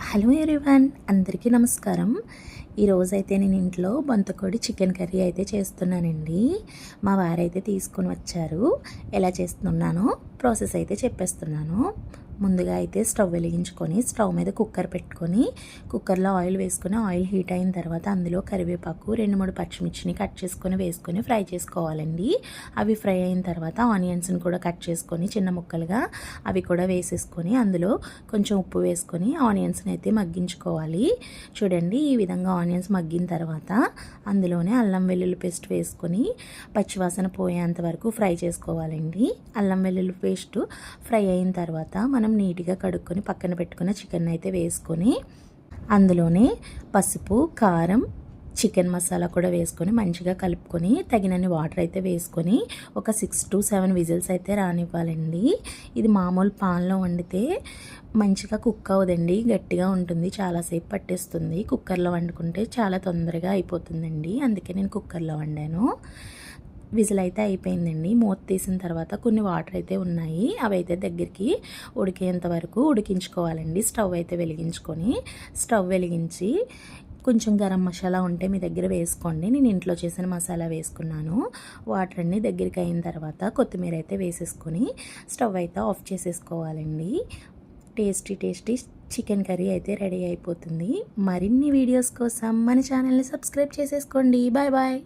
Hello everyone అందరికీ నమస్కారం. ఈరోజైతే నేను ఇంట్లో బొంతకోడి చికెన్ కర్రీ అయితే చేస్తున్నానండి. మా వారైతే తీసుకొని వచ్చారు. ఎలా చేస్తున్నానో ప్రాసెస్ అయితే చెప్పేస్తున్నాను. ముందుగా అయితే స్టవ్ వెలిగించుకొని స్టవ్ మీద కుక్కర్ పెట్టుకొని కుక్కర్లో ఆయిల్ వేసుకొని ఆయిల్ హీట్ అయిన తర్వాత అందులో కరివేపాకు రెండు మూడు పచ్చిమిర్చిని కట్ చేసుకొని వేసుకొని ఫ్రై చేసుకోవాలండి. అవి ఫ్రై అయిన తర్వాత ఆనియన్స్ని కూడా కట్ చేసుకొని చిన్న ముక్కలుగా అవి కూడా వేసేసుకొని అందులో కొంచెం ఉప్పు వేసుకొని ఆనియన్స్ని అయితే మగ్గించుకోవాలి. చూడండి ఈ విధంగా ఆనియన్స్ మగ్గిన తర్వాత అందులోనే అల్లం వెల్లుల్లి పేస్ట్ వేసుకొని పచ్చివాసన పోయేంత వరకు ఫ్రై చేసుకోవాలండి. అల్లం వెల్లుల్లి పేస్ట్ ఫ్రై అయిన తర్వాత మనం నీట్గా కడుక్కొని పక్కన పెట్టుకున్న చికెన్ అయితే వేసుకొని అందులోనే పసుపు కారం చికెన్ మసాలా కూడా వేసుకొని మంచిగా కలుపుకొని తగినన్ని వాటర్ అయితే వేసుకొని ఒక సిక్స్ టు సెవెన్ విజిల్స్ అయితే రానివ్వాలండి. ఇది మామూలు పాన్లో వండితే మంచిగా కుక్ అవ్వదండి గట్టిగా ఉంటుంది చాలాసేపు పట్టేస్తుంది. కుక్కర్లో వండుకుంటే చాలా తొందరగా అయిపోతుందండి. అందుకే నేను కుక్కర్లో వండాను. విజిల్ అయితే అయిపోయిందండి. మూత తీసిన తర్వాత కొన్ని వాటర్ అయితే ఉన్నాయి. అవి అయితే దగ్గరికి ఉడికేంత వరకు ఉడికించుకోవాలండి. స్టవ్ అయితే వెలిగించుకొని స్టవ్ వెలిగించి కొంచెం గరం మసాలా ఉంటే మీ దగ్గర వేసుకోండి. నేను ఇంట్లో చేసిన మసాలా వేసుకున్నాను. వాటర్ అన్ని దగ్గరికి అయిన తర్వాత కొత్తిమీర అయితే వేసేసుకొని స్టవ్ అయితే ఆఫ్ చేసేసుకోవాలండి. టేస్టీ టేస్టీ చికెన్ కర్రీ అయితే రెడీ అయిపోతుంది. మరిన్ని వీడియోస్ కోసం మన ఛానల్ని సబ్స్క్రైబ్ చేసేసుకోండి. Bye bye.